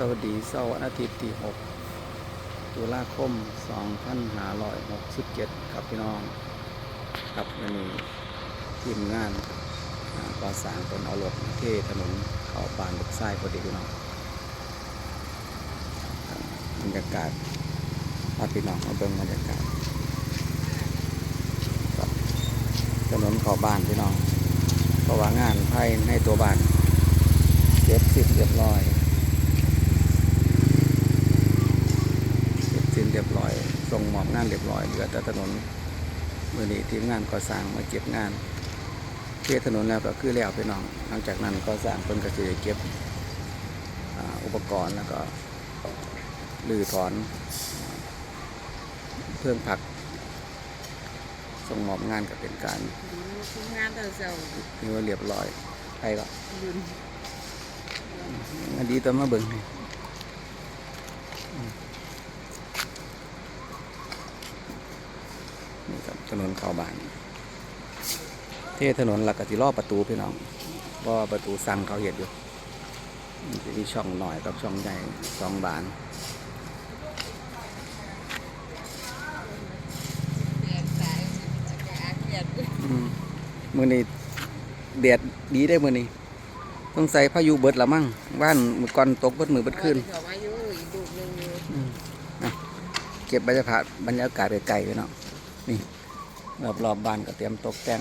สวัสดีเสาร์อาทิตย์ที่ 6 ตุลาคม 2567 ครับพี่น้องครับวันนี้ทีมงานก่อสร้างเป็นเอารถมาเทถนนเขาบานบกไส้พอดีพี่น้องบรรยากาศพาพี่น้องมาเบิ่งบรรยากาศถนนเขาบ้านพี่น้องเพราะว่างานภายในตัวบ้านเสร็จสิ้นเรียบร้อย เสร็จสิ้นเรียบร้อย ส่งมอบงานเรียบร้อยเหลือแต่ถนนมือนี้ทีมงานก่อสร้างมาเก็บงานเคลียร์ถนนแล้วก็คือแล้วพี่น้องหลังจากนั้นก่อสร้างเพิ่นก็จะเก็บอ่าอุปกรณ์แล้วก็ลือถอนเครื่องผักส่งมอบงานก็เป็นการทีมงานแต่เซลที่ว่าเรียบร้อยไปก็ยืนอันดีตัวมาเบิ่งนี่อืมนี่ครับ ถนนเข้าบ้านเทถนนหลักกติรอประตูพี่น้องว่าประตูสั่งเขาเห็ดอยู่มันจะมีช่องหน่อยกับช่องใหญ่สองบานเกียดอืมมือนี้แดดดีได้มือนี้ต้องใส่พายุเบิดละมั่งบ้านมือก่อนตกเบิดมือเบิดขึ้นเกลูกหนึงอยู่อืมอะเก็บบรรยากาศบรรยากาศไกลๆไปเนาะนี่ รอบๆบบ้านก็เตรียมตกแต่ง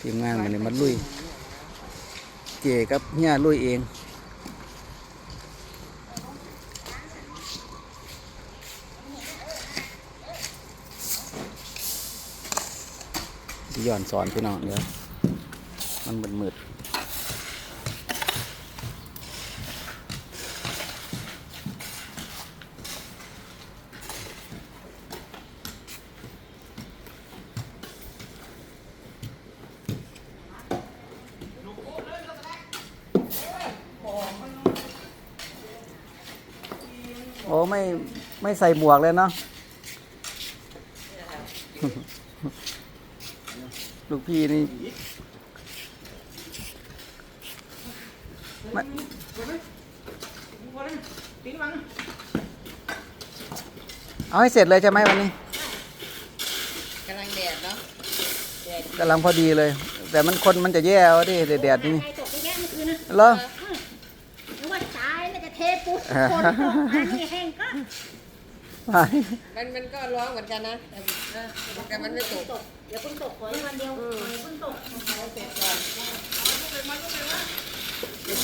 ทีมงานมันนี่มันลุย เจกับเฮียลุยเองย้อนสอนพี่น้องเดี๋ยวมันมืดมืด อ้ไม่ไม่ใส่หมวกเลยเนาะลูกพี่นี่ไม่เอาให้เสร็จเลยใช่ไหมวันนี้กำลังแดดเนาะแดดกำลังพอดีเลย แต่มันคนมันจะแย่เอาดิแดดๆนี่ใครตกไปแย่เมื่อคืนนะเหรอ นึกว่าตายแล้ว จะเทปูนตกอันนี้แห้งก็มันมันก็ร้องเหมือนกันนะแต่แต่มันไม่ตกตกเดี๋ยวเพิ่งตกขอให้วันเดียวอให้เพิ่งตกเอาเสร็จก่อน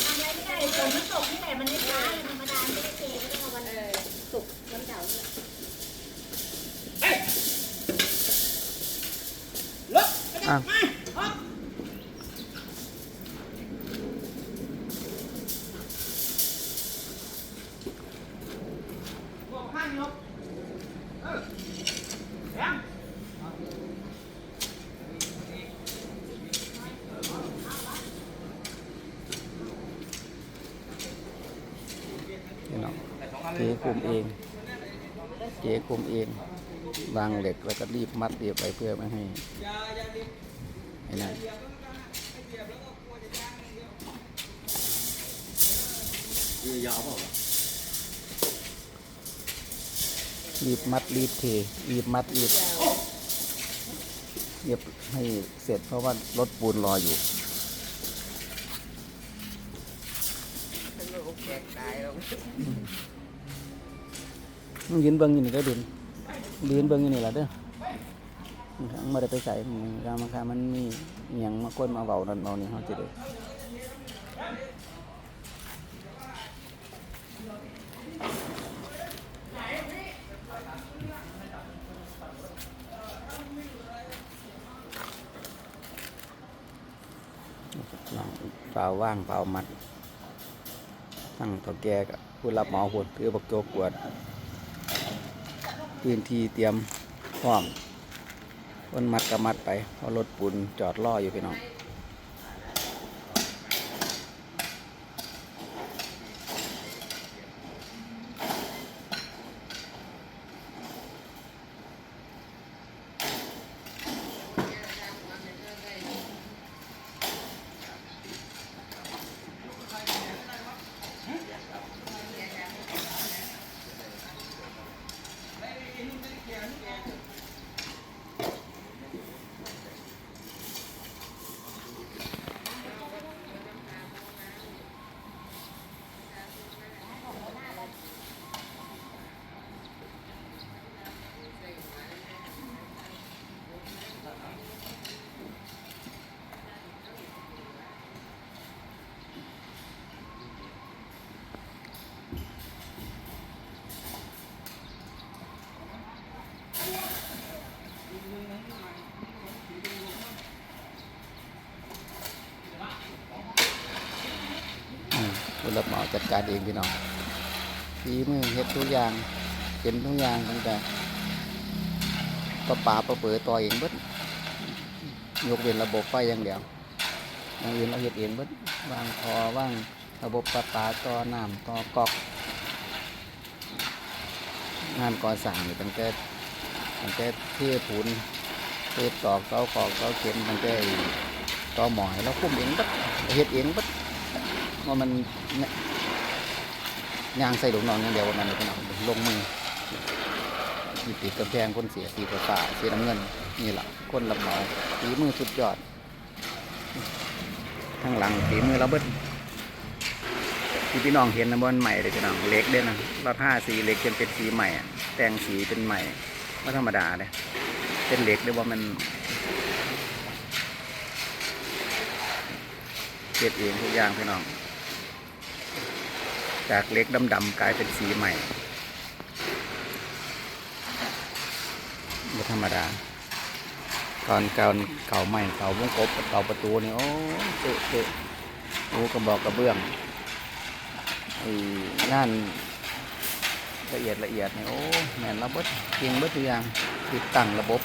อะไรไม่ได้ฝนมันตกนี่แหละมันไม่ช้าเลยธรรมดาไม่ได้เทก็ต้องเอาวันเออศุกวันเสาร์เนี่ยอะนี่เนาะเจ๊คุมเอง เจ๊คุมเอง วางเหล็กแล้วก็รีบมัดเรียบไปเพื่อไม่ให้ไอ้นั่นรีบมัดรีบเทรีบมัดรีบเรียบให้เสร็จเพราะว่ารถปูนรออยู่เป็นลูกแตกตายแล้วมึงยืนเบิ้งอยู่นี่ก็ดิน ยืนเบิ้งอยู่นี่แหละเด้อมันข้งมาได้ไปใส่มันข้ามันข้ามันมีอหย่างมาก้นมาเบานั่นเบานี่เขาจะได้เปล่าว่างเปล่ามัดตั้งตัวแกกับผู้รับหมาหุ่นถือบักโจกวด พื้นที่เตรียมพร้อมคนมัดก็มัดไปเพราะรถปูนจอดล่ออยู่พี่น้อง ผู้ รับเหมาจัดการเองพี่น้องฝีมือเฮ็ดทุกอย่างเป็นทุกอย่างตั้งแต่ประปาประเปิดต่อเองเบิดยกเว้นระบบไฟอย่างเดียวอย่างอื่นเราเฮ็ดเองเบิดวางคอว่างระบบประปาต่อน้ำต่อกอกงานก่อสร้างนี่ตั้งแต่ตั้งแต่เทปูนเทตอกเสาขอกเสาเข็มตั้งแต่ต่อหมอยเราคุมเองบัดเฮ็ดเองบัด ว่ามันยางใส่ลูกน้องอย่างเดียวว่ามันเลยพี่น้องลงมือมีติดกำแพงคนเสียสีฟ้าๆสีน้ำเงินนี่แหละคนรับเหมาฝีมือสุดยอดข้างหลังฝีมือเราเบิดที่พี่น้องเห็นนะบนใหม่เลยพี่น้องเล็กด้นะเราท่าสีเล็กจนเป็นสีใหม่แต่งสีเป็นใหม่ไม่ธรรมดาเลยเป็นเหล็กเลยว่ามันเก็บเองทุกอย่างพี่น้อง จากเล็กดำๆกลายเป็นสีใหม่ไม่ธรรมดา ตอนเก่าเก่าใหม่เก่าวงกบเก่าประตูนี่โอ้เตะเตะโอ้กระบอกกระเบื้องไอ้งานละเอียดละเอียดเนี่ยโอ้แม่นระเบิดเก่งเบิดทุกอย่างติดตั้งระบบ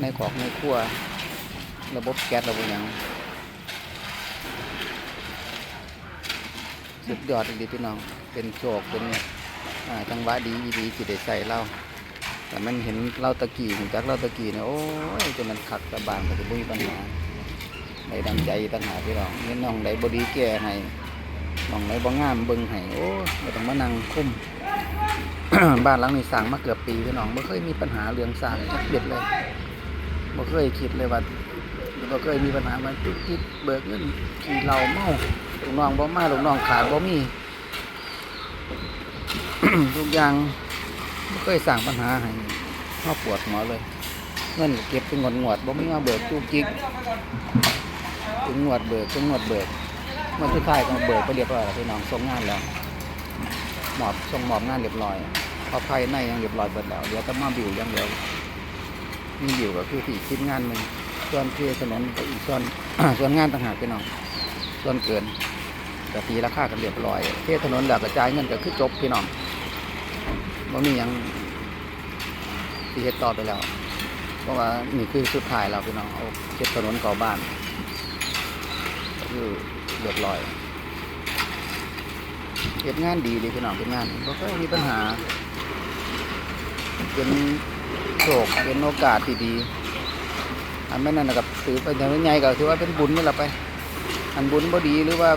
ในขอกในครัวระบบแก๊สระบบหยัง สุดยอดดีพี่น้อง เป็นโชคเป็นอ่าจังหวะดีอีดีที่ได้ใส่เราแต่มันเห็นเราตะกี้เห็นจากเราตะกี้เนี่ยโอ้ยจนมันขัดกระบางก็จะมีปัญหาในดังใจต่างหากพี่น้องนี่น้องใดบดีแก่ให้น้องใดบ่งามเบิ่งให้โอ้ไม่ต้องมานั่งคุ้มบ้านหลังนี้สร้างมาเกือบปีพี่น้องไม่เคยมีปัญหาเรื่องสร้างจักเบ็ดเลยบ่เคยคิดเลยว่า บ่เคยมีปัญหามันจุกจิกเบิกเงินขี่เหล้าเมาลูกน้องบ่มาลูกน้องขาดบ่มีทุกอย่างบ่เคยสร้างปัญหาให้เฮาปวดหัวเลยเงินเก็บเป็นงวดงวดบ่มีมาเบิกจุกจิกถึงงวดเบิกถึงงวดเบิกเมื่อสุดท้ายก็เบิกไปเรียบร้อยแล้วพี่น้องส่งงานแล้วหมอบส่งหมอบงานเรียบร้อยพอภายในยังเรียบร้อยหมดแล้วเดี๋ยวก็มาบิวอยังเดียวมีบิวก็คือที่ชิ้นงานหนึ่ง ส่วนที่ถนนอีกส่วนส่วนงานต่างหากพี่น้อง ส่วนเกินก็ตีราคากันเรียบร้อยเทถนนแล้วกระจายเงินก็คือจบพี่น้องบ่มีหยังที่เฮ็ดต่อไปแล้ว เพราะว่านี่คือสุดท้ายแล้วพี่น้องเอาเช็ดถนนก่าบ้านคือเรียบร้อยเฮ็ดงานดีเลยพี่น้องเป็นงานบ่เคยมีปัญหาเป็นโชคเป็นโอกาสที่ดี อันแม่นั่นนะกับถือไปแต่ใหญ่ก็ถือว่าเป็นบุญนี่แหละไป อันบุญบ่ดีหรือว่า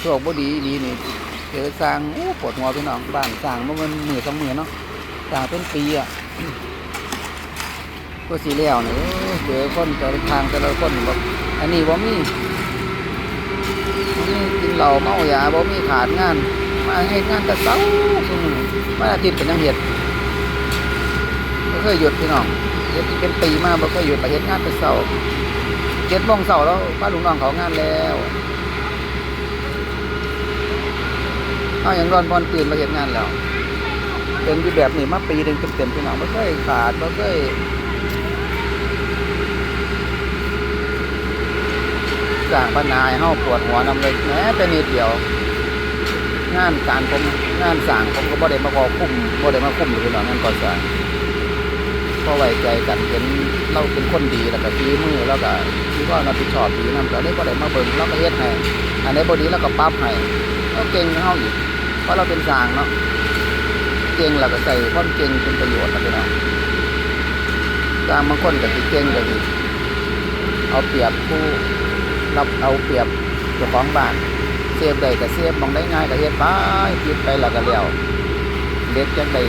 โชคบ่ดีดีนี่เจอสร้างโอ้ปวดหัวพี่น้องบ้านสร้างบ่แมันมือสองมือเนาะสร้างเป็นปีอะก็สีแล้วเนี่ยเจอคนแต่ละทางแต่ละคนแบอกอันนี้บ่มีบ่มีกินเหล้าเมายาบ่มีขาดงาน มาให้งานแต่เช้าซุมื้อวันอาทิตย์เป็นยังเฮ็ด เคยหยุดพี่น้องเฮ็ดเป็นปีมาบ่เคยหยุดไปเฮ็ดงานแต่เช้าเจ็ดโมงเช้าแล้วป้าลุงน้องเขางานแล้วเอาอย่างร้อนบอลตื่นมาเฮ็ดงานแล้วเป็นอยู่แบบนี้มาปีหนึงเต็มๆพี่น้องบ่เคยขาดบ่เคยสร้างปัญหาให้เฮาปวดหัวนำเลยแม้แต่นิดเดียว งานการผมงานสร้างผมก็บ่ได้มาพอคุ้มบ่ได้มาคุ้มอยู่หรอกงานก่อสร้าง พราไว้ใจกันเห็นเราเป็นคนดีแล้วก็ฝีมือแล้วก็ที่ว่ารับผิดชอบดีนำก็เลยบ่ได้มาเบิ่งเราก็เฮ็ดให้อันไหนบ่ดีเราก็ปรับให้เราเก่งกว่าเฮาอีกเพราะเราเป็นสร้างเนาะเก่งแล้วก็ใส่ความเก่งเป็นประโยชน์นะพี่น้องสางบางคนก็สิเก่งก็สิเอาเปรียบผู้รับเอาเปรียบเจ้าของบ้านเสียบได้ก็เสียบมองได้ง่ายก็เฮ็ดไปปิดไปแล้วก็แล้วเด็กจังได้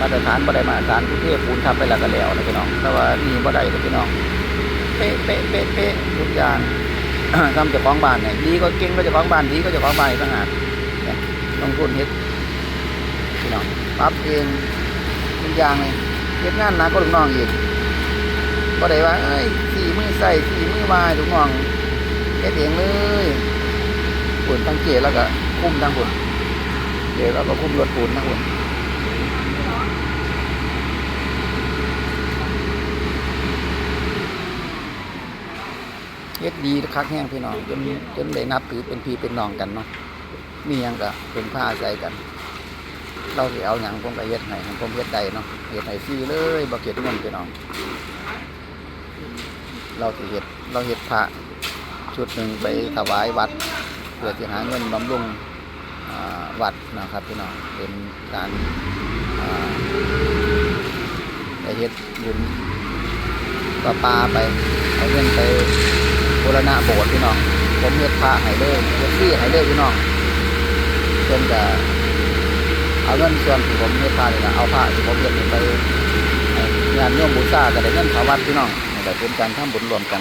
มาตรฐานบ่ได้มาตรฐานกรุงเทพปูนทำไปแล้วก็แล้วนะพี่น้องแต่ว่านี่บ่ได้เลยพี่น้องเป๊ะเป๊ะเป๊ะเป๊ะทุกอย่างทำเจ้าของบ้านเนี่ยดีก็เก่งก็เจ้าของบ้านดีก็เจ้าของบ้านอีกต่างหากต้องทุนเฮ็ดพี่น้องปรับเองทุกอย่างเลยเฮ็ดงานหนักก็ลูกน้องอีกก็ได้ว่าเอ้ยสี่มือใส่สี่มือวายถูกมองเฮ็ดเองเลยปุ่นทั้งเกแล้วก็คุ้มทั้งปุ่นเกแล้วเราก็คุ้มรถปุ่นทั้งปุ่น เฮ็ดดีคักแห้งพี่น้องจนจนได้นับถือเป็นพี่เป็นน้องกันเนาะมีหยังก็เป็นผ้าใส่กัน เราสิเอาหยังผมก็เฮ็ดให้ของผมเฮ็ดได้เนาะเฮ็ดให้ฟรีเลยบ่เก็บเงินพี่น้อง เราสิเฮ็ดเราเฮ็ดพระชุดหนึ่งไปถวายวัด เพื่อที่หาเงินบำรุงอ่าวัดนะครับพี่น้องเป็นการอ่าได้เฮ็ดบุญประปาไปเอาเงินไป บูรณะโบสถ์พี่น้องผมเฮ็ดพระให้เลยเฮ็ดฟรีให้เลยพี่น้องเพิ่นจะเอาเงินส่วนที่ผมเฮ็ดพระนี่นะเอาพระที่ผมเฮ็ดนี่ไปงานโยมบูชาก็ได้เงินเขาวัดพี่น้องแต่เป็นการทำบุญรวมกัน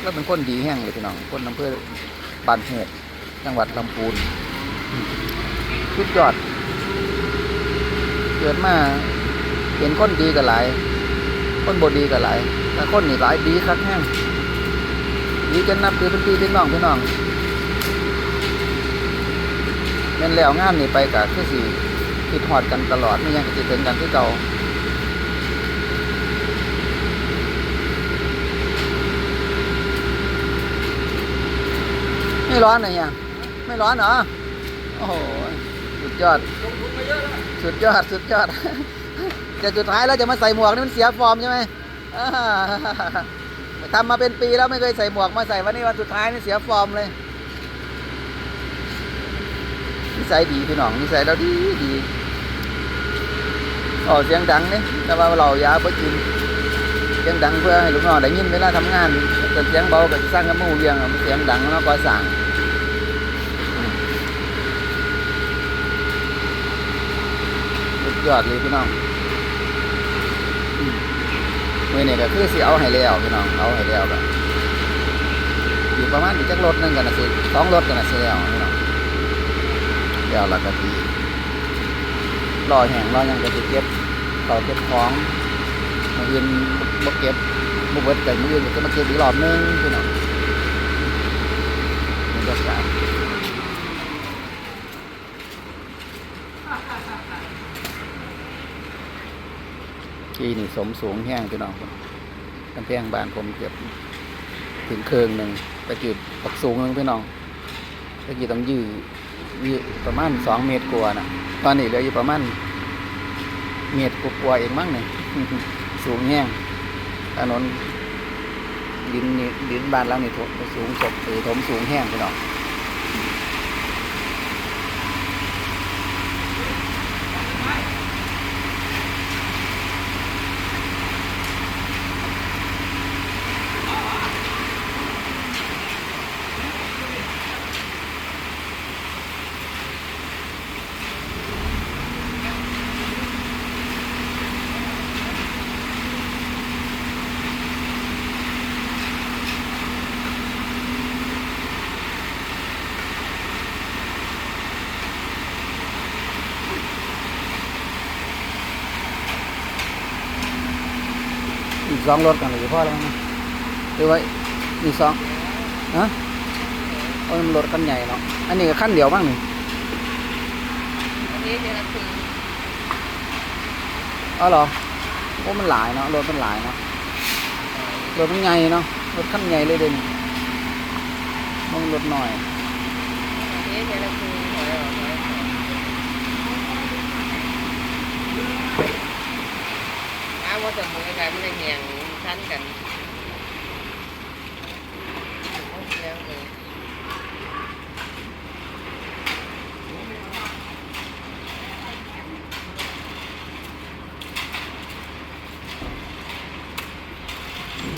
แล้วเป็นคนดีแห้งเลยพี่น้องคนอำเภอปานเหตุจังหวัดลำพูนสุดยอดเกิดมาเห็นคนดีกับหลาย คนบดีกับหลายแต่คนนี่หลายดีคักแห้ง ดีจนนับถือเป็นพี่เป็นน้องพี่น้องแม่นแล้วงานนี่ไปกับคือสิคิดหอดกันตลอดไม่ยังก็สิถึงกันที่เก่าไม่ร้อนเหรอเนี่ยไม่ร้อนเหรอโอ้โหสุดยอดสุดยอดสุดยอดแต่สุดท้ายแล้วจะมาใส่หมวกนี่มันเสียฟอร์มใช่ไหม ทำมาเป็นปีแล้วไม่เคยใส่หมวกมาใส่วันนี้วันสุดท้ายนี่เสียฟอร์มเลยนิสัยดีพี่น้องนิสัยเราดีดีโอ้เสียงดังนี่แต่ว่าเรายาเพื่อกินเสียงดังเพื่อให้ลูกน้องได้ยินเวลาทำงานแต่เสียงเบาก็สร้างกับหมู่เรียงอะมันเสียงดังแล้วก็สั่งยอดเลยพี่น้อง มือนี่ก็คือสิเอาให้แล้วพี่น้องเอาให้แล้วก็อยู่ประมาณอีกจักรถหนึงกันนะสิสองรถกันนะสิแล้วพี่น้องเดี๋ยวละก็ทีรอแห้งรอยังก็สิเก็บต่อเก็บของมืออื่นบ่เก็บบ่เบิดแต่มืออื่นก็จะมาเก็บอีกรอบนึงพี่น้องบรรยากาศ ที่นี่สมสูงแห้งพี่น้องกำแพงบ้านผมเก็บถึงเคืองหนึ่งตะกี้ปักสูงหนึ่งพี่น้องตะกี้ต้องยื้อยื้อประมาณสองเมตรกว่านะตอนนี้เหลืออยู่ประมาณเมตรกว่าเองมั้งเนี่ยสูงแห้งถนนดินดินบ้านเรานี่ถมสูงศพหรือถมสูงแห้งพี่น้อง สองรถกันเลยพ่อแล้วนะหรือว่าอีสองฮะเอามันรถคันใหญ่เนาะอันนี้ก็คันเดียวบ้างนี่อันนี้เดี๋ยวเราคุยอ๋อเหรอโอ้มันหลายเนาะรถมันหลายเนาะรถมันใหญ่เนาะรถคันใหญ่เลยเด่นมันรถหน่อยอันนี้เดี๋ยวเราคุยถอยออกถอยออก อ้าวว่าสมมติกันมันจะเหี่ยงชั้นกันแล้วเลย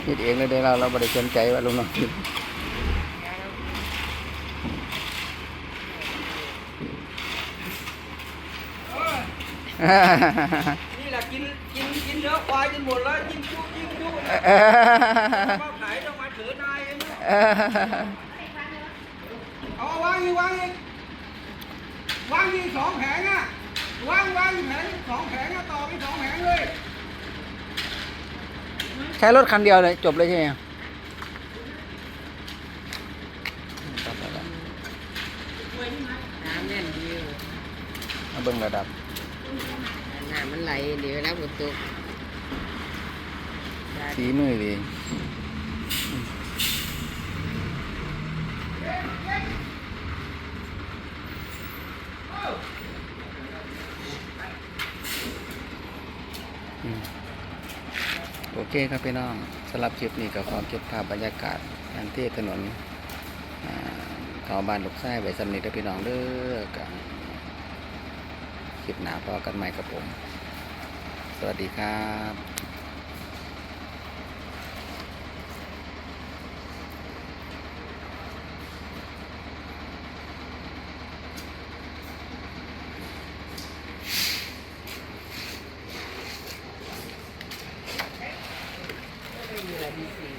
คิดเองเลยเด้อเราเราไม่ได้สนใจว่าลุงน้องคิดนี่แหละกินกิน กินเนื้อควายจนหมดแล้วยิ่งยุยิ่งยุมาขายต้องมาถือนายกันนะเอาวางอีกวางอีกวางอีกสองแผงอะวางวางอีกแผงสองแผงอะต่อไปสองแผงเลยใช้รถคันเดียวเลยจบเลยใช่ไหมน้ำแน่นดีอยู่มาเบิ่งระดับน้ำมันไหลเดี๋ยวน้ำฝนตก ฝีมือดีโอเคครับพี่น้องสำหรับคลิปนี้ก็ขอเก็บภาพบรรยากาศการเทศถนนเขาบ้านลูกไส้ไว้สำนึกพี่น้องเด้อกคลิปหนาพอกันใหม่กับผม สวัสดีครับ Thank you.